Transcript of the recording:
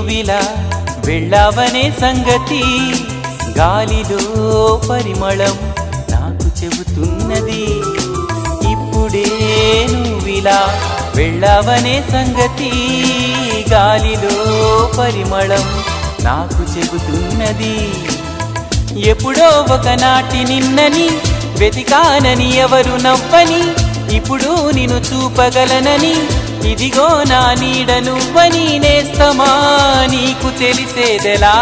నువ్విలా వెళ్ళావనే సంగతి. గాలిలో పరిమళం నాకు చెబుతున్నది. ఇప్పుడే నువ్విలా వెళ్ళావనే సంగతి. గాలిలో పరిమళం నాకు చెబుతున్నది. ఎప్పుడో ఒకనాటి నిన్నని వెతికానని ఎవరు నవ్వని ఇప్పుడు నిన్ను చూపగలనని. ఇదిగో నా నీడ నువ్వని నేస్తమా నీకు తెలిసేదెలా?